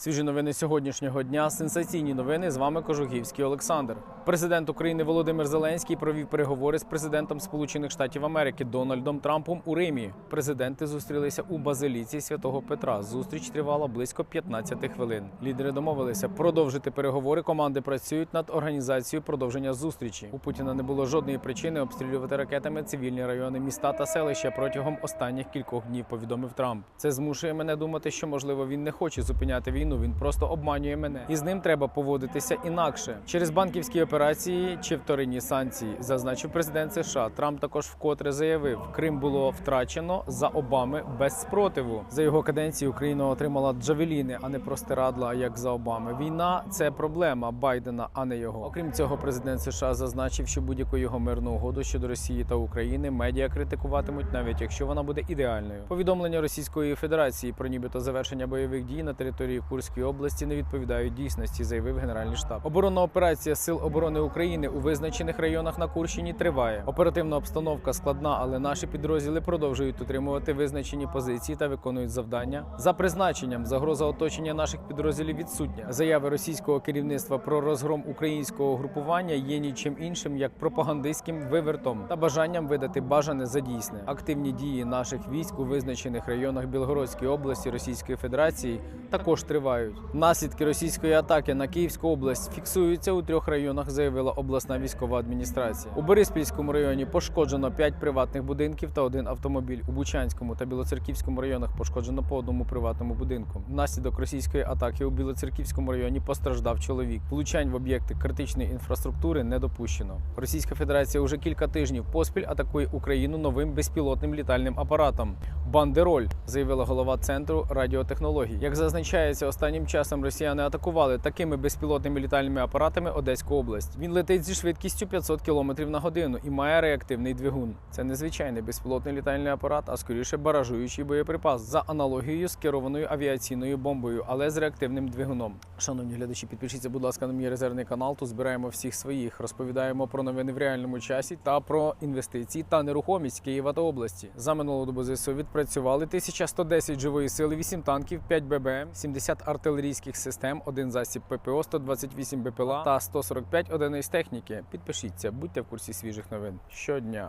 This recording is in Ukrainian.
Свіжі новини сьогоднішнього дня. Сенсаційні новини. З вами Кожугівський Олександр. Президент України Володимир Зеленський провів переговори з президентом Сполучених Штатів Америки Дональдом Трампом у Римі. Президенти зустрілися у базиліці святого Петра. Зустріч тривала близько 15 хвилин. Лідери домовилися продовжити переговори. Команди працюють над організацією продовження зустрічі. У Путіна не було жодної причини обстрілювати ракетами цивільні райони міста та селища протягом останніх кількох днів. Повідомив Трамп. Це змушує мене думати, що можливо він не хоче зупиняти війну. Він просто обманює мене, і з ним треба поводитися інакше через банківські операції чи вторинні санкції, зазначив президент США. Трамп також вкотре заявив, Крим було втрачено за Обами без спротиву. За його каденції Україна отримала джавеліни, а не простирадла, як за Обами. Війна це проблема Байдена, а не його. Окрім цього, президент США зазначив, що будь-яку його мирну угоду щодо Росії та України медіа критикуватимуть, навіть якщо вона буде ідеальною. Повідомлення Російської Федерації про нібито завершення бойових дій на території Курської області не відповідають дійсності, заявив Генеральний штаб. Оборонна операція Сил оборони України у визначених районах на Курщині триває. Оперативна обстановка складна, але наші підрозділи продовжують утримувати визначені позиції та виконують завдання. За призначенням загроза оточення наших підрозділів відсутня. Заяви російського керівництва про розгром українського групування є нічим іншим як пропагандистським вивертом та бажанням видати бажане за дійсне. Активні дії наших військ у визначених районах Білгородської області Російської Федерації також тривають. Наслідки російської атаки на Київську область фіксуються у трьох районах, заявила обласна військова адміністрація. У Бориспільському районі пошкоджено п'ять приватних будинків та один автомобіль. У Бучанському та Білоцерківському районах пошкоджено по одному приватному будинку. Внаслідок російської атаки у Білоцерківському районі постраждав чоловік. Влучань в об'єкти критичної інфраструктури не допущено. Російська Федерація уже кілька тижнів поспіль атакує Україну новим безпілотним літальним апаратом. Бандероль заявила голова центру радіотехнологій. Як зазначається, останнім часом росіяни атакували такими безпілотними літальними апаратами Одеську область. Він летить зі швидкістю 500 км на годину і має реактивний двигун. Це не звичайний безпілотний літальний апарат, а скоріше баражуючий боєприпас за аналогією з керованою авіаційною бомбою, але з реактивним двигуном. Шановні глядачі, підпишіться, будь ласка, на мій резервний канал. Тут збираємо всіх своїх, розповідаємо про новини в реальному часі та про інвестиції та нерухомість Києва та області. За минулу добу ЗСУ відпрацювали 1110 живої сили, 8 танків, 5 ББМ, 70 артилерійських систем, один засіб ППО, 128 БПЛА та 145 одиниць техніки. Підпишіться, будьте в курсі свіжих новин щодня.